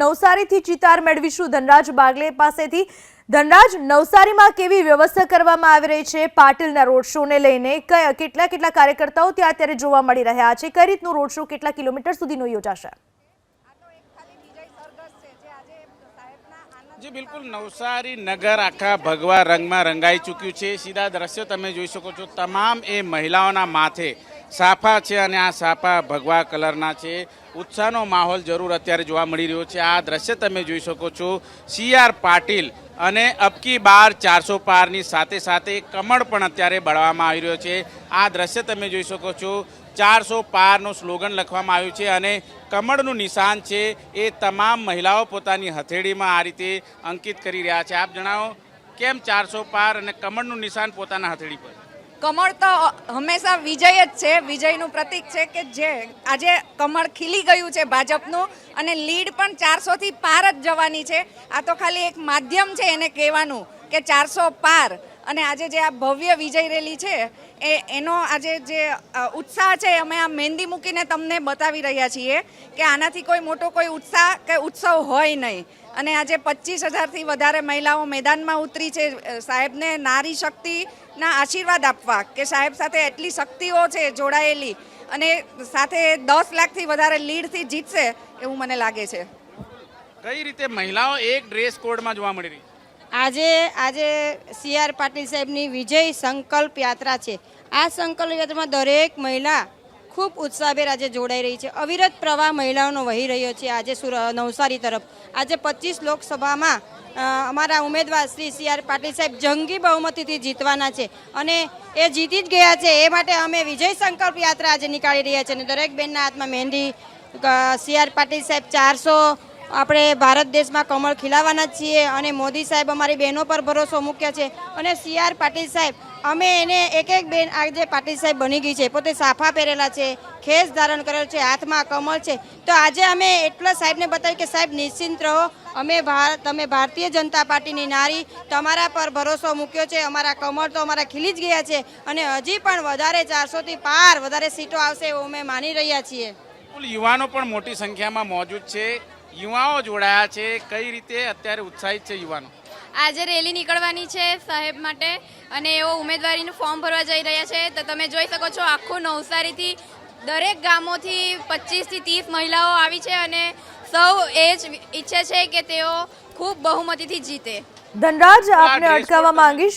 નવસારીથી ચિતાર મેળવીશું. ધનરાજ બાગલે પાસેથી ધનરાજ, નવસારીમાં કેવી વ્યવસ્થા કરવામાં આવી રહી છે? પાટીલના રોડ શોને લઈને કયા કેટલા કેટલા કાર્યકર્તાઓ ત્યાં અત્યારે જોવા મળી રહ્યા છે? કઈ રીતનું રોડ શો કેટલા કિલોમીટર સુધીનો યોજાશે? જી, બિલકુલ. નવસારી નગર આખા ભગવા રંગમાં રંગાઈ ચૂક્યું છે. સીધા દ્રશ્યો તમે જોઈ શકો છો. તમામ એ મહિલાઓના માથે સાફા છે અને આ સાફા ભગવા કલરના છે. ઉત્સાહનો માહોલ જરૂર અત્યારે જોવા મળી રહ્યો છે. આ દ્રશ્ય તમે જોઈ શકો છો. સી આર પાટીલ અને અબકી બાર ચારસો પારની સાથે સાથે કમળ પણ અત્યારે બળવામાં આવી રહ્યો છે. આ દ્રશ્ય તમે જોઈ શકો છો. ચારસો પારનું સ્લોગન લખવામાં આવ્યું છે અને કમળનું નિશાન છે એ તમામ મહિલાઓ પોતાની હથેળીમાં આ રીતે અંકિત કરી રહ્યા છે. આપ જણાવો, કેમ ચારસો પાર અને કમળનું નિશાન પોતાના હથેળી પર? કમળ તો હંમેશા વિજય જ છે. વિજયનું પ્રતીક છે કે જે આજે કમળ ખીલી ગયું છે ભાજપનું અને લીડ પણ ચારસોથી પાર જ જવાની છે. આ તો ખાલી એક માધ્યમ છે એને કહેવાનું કે ચારસો પાર અને આજે જે આ ભવ્ય વિજય રેલી છે, એ, એનો આજે જે ઉત્સાહ છે, અમે આ મહેંદી મૂકીને તમને બતાવી રહ્યા છીએ કે આનાથી કોઈ મોટો કોઈ ઉત્સાહ કે ઉત્સવ હોય નહીં અને આજે પચીસ હજારથી વધારે મહિલાઓ મેદાનમાં ઉતરી છે સાહેબને નારી શક્તિના આશીર્વાદ આપવા કે સાહેબ સાથે એટલી શક્તિઓ છે જોડાયેલી અને સાથે દસ લાખથી વધારે લીડથી જીતશે એવું મને લાગે છે કઈ રીતે મહિલાઓ એક ડ્રેસ કોડમાં જોવા મળી રહી છે? આજે આજે સી આર પાટીલ સાહેબની વિજય સંકલ્પ યાત્રા છે. આ સંકલ્પ યાત્રામાં દરેક મહિલા ખૂબ ઉત્સાહભેર આજે જોડાઈ રહી છે. અવિરત પ્રવાહ મહિલાઓનો વહી રહ્યો છે આજે સુર, નવસારી તરફ. આજે પચીસ લોકસભામાં અમારા ઉમેદવાર શ્રી સી આર પાટીલ સાહેબ જંગી બહુમતીથી જીતવાના છે અને એ જીતી જ ગયા છે. એ માટે અમે વિજય સંકલ્પ યાત્રા આજે નીકાળી રહ્યા છીએ અને દરેક બેનના હાથમાં મહેંદી સી આર પાટીલ સાહેબ ચારસો આપણે ભારત દેશમાં કમળ ખીલાવાના જ છીએ અને મોદી સાહેબ અમારી બહેનો પર ભરોસો મૂક્યા છે. અને સી આર પાટીલ સાહેબ, અમે એને એક એક બેન આજે પાટીલ સાહેબ બની ગઈ છે, પોતે સાફા પહેરેલા છે, ખેસ ધારણ કરેલ છે, હાથમાં કમળ છે. તો આજે અમે એટલા સાહેબને બતાવ્યું કે, સાહેબ, નિશ્ચિંત રહો. અમે ભારત તમે ભારતીય જનતા પાર્ટીની નારી. તમારા પર ભરોસો મૂક્યો છે. અમારા કમળ તો અમારા ખીલી જ ગયા છે. અને હજી પણ વધારે ચારસોથી પાર વધારે સીટો આવશે એવું અમે માની રહ્યા છીએ. યુવાનો પણ મોટી સંખ્યામાં મોજૂદ છે. યુવાઓ જોડાયા છે. કઈ રીતે અત્યારે ઉત્સાહિત છે યુવાનો? આજે રેલી નીકળવાની છે સાહેબ માટે અને એઓ ઉમેદવારીનું ફોર્મ ભરવા જઈ રહ્યા છે. તો તમે જોઈ શકો છો આખું નવસારીથી દરેક ગામોથી પચીસથી ત્રીસ મહિલાઓ આવી છે અને સૌ એ જ ઈચ્છે છે કે તેઓ ખૂબ બહુમતીથી જીતે. ધનરાજ આપને અટકાવવા માંગીશ.